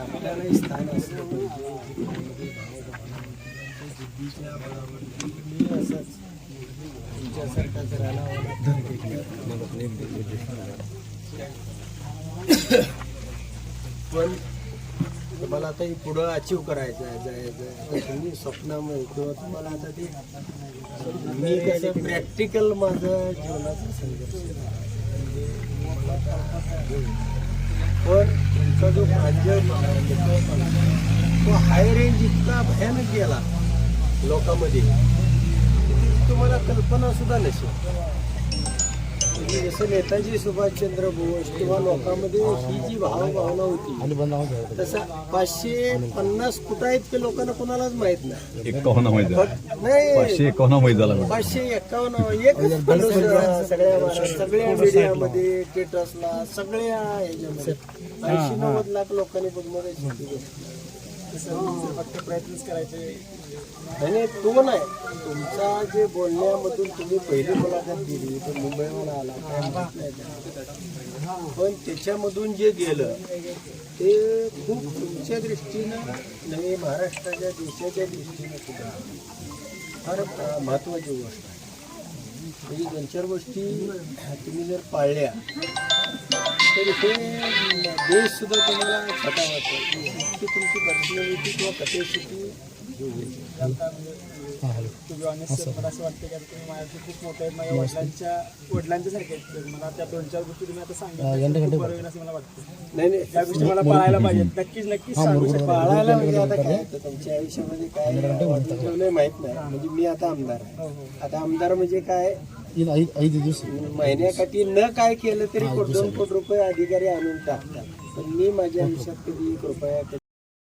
आपल्याला स्थान असलं जिद्दीच्या मी असंच तुमच्यासारखा जर आला पण मला आता हे पुढं अचीव करायचं आहे जायचं तुम्ही स्वप्नामध्ये किंवा तुम्हाला आता ते मी कसं प्रॅक्टिकल माझं जीवनाचा संघर्ष म्हणजे पण तुमचा जो प्रांजल तो हाय रेंज इतका भयानक गेला लोकांमध्ये. तुम्हाला कल्पना सुद्धा नसेल. जसं नेताजी सुभाषचंद्र बोस किंवा लोकांमध्ये ही जी भावभावना होती तसं पाचशे पन्नास कुठं आहेत ते लोकांना कोणालाच माहीत नाही. एकावन्न पाचशे एकावन्न पाचशे एकच पन्नास सगळ्या महाराष्ट्र- सगळ्या मीडियामध्ये स्टेटसला सगळ्या ह्याच्यामध्ये. ऐंशी नव्वद लाख लोकांनी बघणार फक्त प्रयत्नच करायचे नाही तो नाही तुमचा जे बोलण्यामधून तुम्ही पहिली मुलाखत दिली तर मुंबईवर आला पण त्याच्यामधून जे गेलं ते खूप तुमच्या दृष्टीनं नव्हे महाराष्ट्राच्या देशाच्या दृष्टीनं सुद्धा फार महत्त्वाची गोष्ट आहे. म्हणजे दोन चार गोष्टी तुम्ही जर पाळल्या तर हे देश सुद्धा तुम्हाला छोटा वाटतो तुमची पर्सनॅलिटी किंवा मला असं वाटतं की आता तुम्ही माझ्याशी खूप मोठे आहेत माझ्या वडिलांच्या वडिलांच्या सारखे आहेत तर मला त्या दोन चार गोष्टी तुम्ही आता सांगितल्या. खूप बरं होईल असं मला वाटतं. नाही नाही. त्या गोष्टी मला पाळायला पाहिजेत. नक्कीच नक्कीच सांगू शकतो पाळायला म्हणजे आता काय? तुमच्या आयुष्यामध्ये काय माहीत नाही म्हणजे मी आता आमदार आहे. आता आमदार म्हणजे काय? महिन्याकाठी न काय केलं तरी कोट दोन कोटी रुपये अधिकारी आणून टाकतात. पण मी माझ्या आयुष्यात कधी कधी